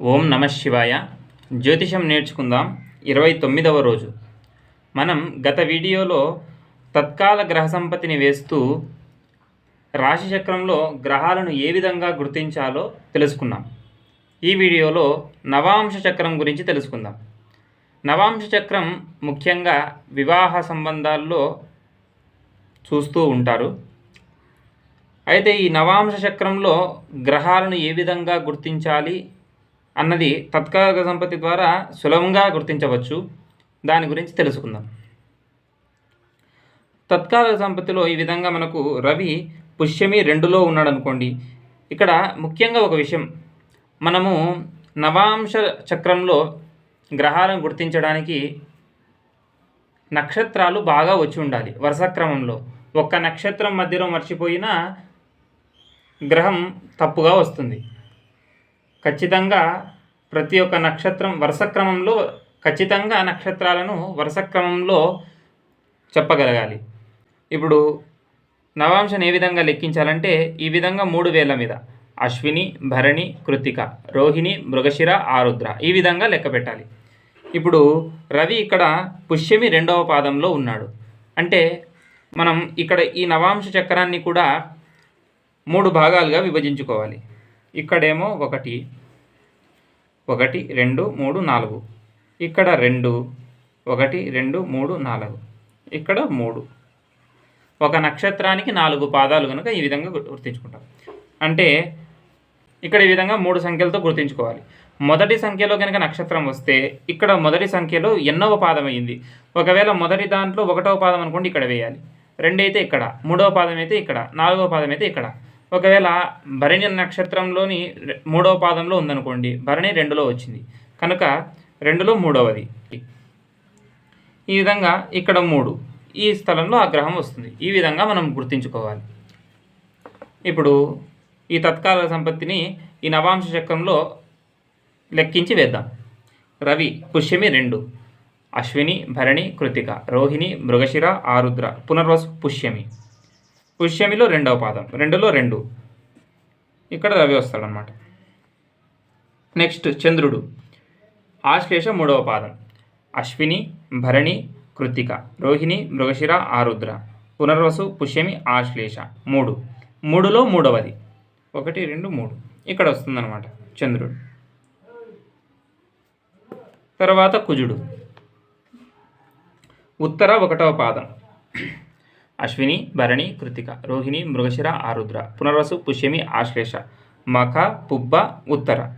ఓం నమ శివాయ. జ్యోతిషం నేర్చుకుందాం. ఇరవై తొమ్మిదవ రోజు. మనం గత వీడియోలో తత్కాల గ్రహ సంపత్తిని వేస్తూ రాశి చక్రంలో గ్రహాలను ఏ విధంగా గుర్తించాలో తెలుసుకున్నాం. ఈ వీడియోలో నవాంశ చక్రం గురించి తెలుసుకుందాం. నవాంశ చక్రం ముఖ్యంగా వివాహ సంబంధాల్లో చూస్తూ ఉంటారు. అయితే ఈ నవాంశ చక్రంలో గ్రహాలను ఏ విధంగా గుర్తించాలి అన్నది తత్కాల సంపత్తి ద్వారా సులభంగా గుర్తించవచ్చు. దాని గురించి తెలుసుకుందాం. తత్కాల సంపత్తిలో ఈ విధంగా మనకు రవి పుష్యమి రెండులో ఉన్నాడు అనుకోండి ఇక్కడ ముఖ్యంగా ఒక విషయం. మనము నవాంశ చక్రంలో గ్రహాలను గుర్తించడానికి నక్షత్రాలు బాగా వచ్చి ఉండాలి. వరుస క్రమంలో. ఒక్క నక్షత్రం మధ్యలో మర్చిపోయినా గ్రహం తప్పుగా వస్తుంది. ఖచ్చితంగా ప్రతి ఒక్క నక్షత్రం వరుస క్రమంలో ఖచ్చితంగా నక్షత్రాలను వరుస క్రమంలో చెప్పగలగాలి. ఇప్పుడు నవాంశను ఏ విధంగా లెక్కించాలంటే ఈ విధంగా మూడు వేల మీద. అశ్విని భరణి కృతిక రోహిణి మృగశిర ఆరుద్ర ఈ విధంగా లెక్క పెట్టాలి. ఇప్పుడు రవి ఇక్కడ పుష్యమి రెండవ పాదంలో ఉన్నాడు. అంటే మనం ఇక్కడ ఈ నవాంశ చక్రాన్ని కూడా మూడు భాగాలుగా విభజించుకోవాలి. ఇక్కడేమో ఒకటి ఒకటి రెండు మూడు నాలుగు. ఇక్కడ రెండు ఒకటి రెండు మూడు నాలుగు. ఇక్కడ మూడు. ఒక నక్షత్రానికి నాలుగు పాదాలు కనుక ఈ విధంగా గుర్- గుర్తించుకుంటాం. అంటే ఇక్కడ ఈ విధంగా మూడు సంఖ్యలతో గుర్తించుకోవాలి. మొదటి సంఖ్యలో కనుక నక్షత్రం వస్తే ఇక్కడ మొదటి సంఖ్యలో ఎన్నవ పాదం అయింది. ఒకవేళ మొదటి దాంట్లో ఒకటవ పాదం అనుకోండి ఇక్కడ వేయాలి. రెండైతే ఇక్కడ మూడవ పాదం అయితే ఇక్కడ నాలుగవ పాదం అయితే ఇక్కడ. ఒకవేళ భరణి నక్షత్రంలోని మూడవ పాదంలో ఉందనుకోండి భరణి రెండులో వచ్చింది. కనుక రెండులో మూడవది. ఈ విధంగా ఇక్కడ మూడు ఈ స్థలంలో ఆ గ్రహం వస్తుంది. ఈ విధంగా మనం గుర్తించుకోవాలి. ఇప్పుడు ఈ తత్కాల సంపత్తిని ఈ నవాంశ చక్రంలో లెక్కించి వేద్దాం. రవి పుష్యమి రెండు అశ్విని భరణి కృతిక రోహిణి మృగశిర ఆరుద్ర పునర్వసు పుష్యమి. పుష్యమిలో రెండవ పాదం రెండులో రెండు. ఇక్కడ రవి వస్తాడనమాట. నెక్స్ట్ చంద్రుడు ఆశ్లేష మూడవ పాదం అశ్విని భరణి కృతిక రోహిణి మృగశిర ఆరుద్ర. పునర్వసు పుష్యమి ఆశ్లేష మూడు. మూడులో మూడవది. ఒకటి రెండు మూడు. ఇక్కడ వస్తుందన్నమాట చంద్రుడు. తర్వాత కుజుడు. ఉత్తర ఒకటవ పాదం అశ్విని భరణి కృతిక రోహిణి మృగశిర ఆరుద్ర పునర్వసు పుష్యమి ఆశ్లేష మఖ పుబ్బ ఉత్తర.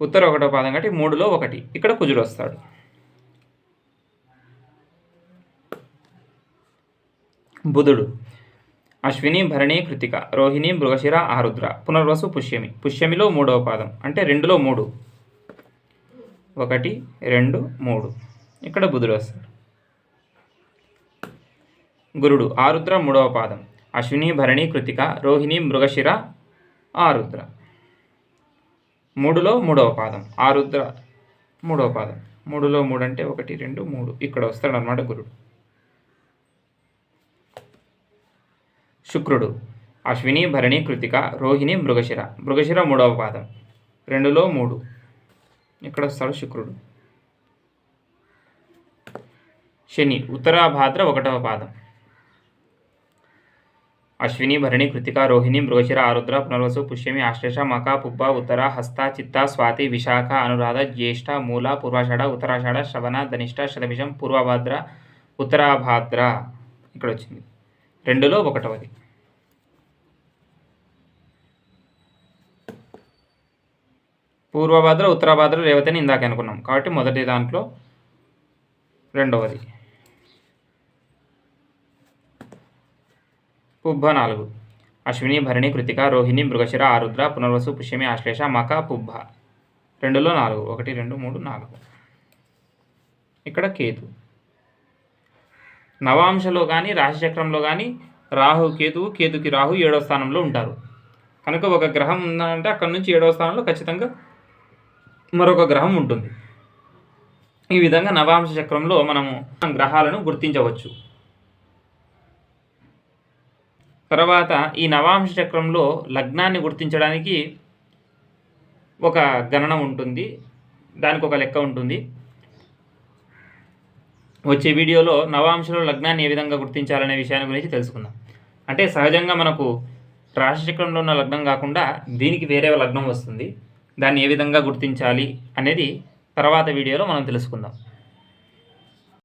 ఉత్తర ఒకటో పాదం కాబట్టి మూడులో ఒకటి. ఇక్కడ కుజుడు వస్తాడు. బుధుడు. అశ్విని భరణి కృతిక రోహిణి మృగశిర ఆరుద్ర పునర్వసు పుష్యమి. పుష్యమిలో మూడవ పాదం. అంటే రెండులో మూడు. ఒకటి రెండు మూడు. ఇక్కడ బుధుడు వస్తాడు. గురుడు ఆరుద్ర మూడవ పాదం. అశ్విని భరణి కృతిక రోహిణి మృగశిర ఆరుద్ర మూడులో మూడవ పాదం. ఆరుద్ర మూడవ పాదం. మూడులో మూడు అంటే ఒకటి రెండు మూడు. ఇక్కడ వస్తాడు అనమాట గురుడు. శుక్రుడు. అశ్విని భరణి కృతిక రోహిణి మృగశిర. మృగశిర మూడవ పాదం. రెండులో మూడు. ఇక్కడ వస్తాడు శుక్రుడు. శని ఉత్తరాభాద్ర ఒకటవ పాదం. అశ్విని భరణి కృతిక రోహిణి మృగశిర ఆరుద్ర పునర్వసు పుష్యమి ఆశ్లేష మక పుబ్బ ఉత్తర హస్త చిత్త స్వాతి విశాఖ అనురాధ జ్యేష్ఠ మూల పూర్వాషాఢ ఉత్తరాషాఢ శ్రవణ ధనిష్ట శతభిషం పూర్వభాద్ర ఉత్తరాభాద్ర. ఇక్కడ వచ్చింది రెండులో ఒకటవది. పూర్వభాద్ర ఉత్తరాభాద్ర రేవతిని ఇందాక అనుకున్నాం. కాబట్టి మొదటి దాంట్లో రెండవది. పుబ్బ నాలుగు. అశ్విని భరణి కృతిక రోహిణి మృగశిర ఆరుద్ర పునర్వసు పుష్యమి ఆశ్లేష మక పుబ్బ. రెండులో నాలుగు. ఒకటి రెండు మూడు నాలుగు. ఇక్కడ కేతు. నవాంశలో కానీ రాశిచక్రంలో కానీ రాహు కేతువు కేతుకి రాహు ఏడవ స్థానంలో ఉంటారు. కనుక ఒక గ్రహం ఉందంటే అక్కడ నుంచి ఏడవ స్థానంలో ఖచ్చితంగా మరొక గ్రహం ఉంటుంది. ఈ విధంగా నవాంశ చక్రంలో మనము గ్రహాలను గుర్తించవచ్చు. తర్వాత ఈ నవాంశ చక్రంలో లగ్నాన్ని గుర్తించడానికి ఒక గణన ఉంటుంది. దానికి ఒక లెక్క ఉంటుంది. వచ్చే వీడియోలో నవాంశలో లగ్నాన్ని ఏ విధంగా గుర్తించాలనే విషయాన్ని గురించి తెలుసుకుందాం. అంటే సహజంగా మనకు రాశిచక్రంలో ఉన్న లగ్నం కాకుండా దీనికి వేరే లగ్నం వస్తుంది. దాన్ని ఏ విధంగా గుర్తించాలి అనేది తర్వాత వీడియోలో మనం తెలుసుకుందాం.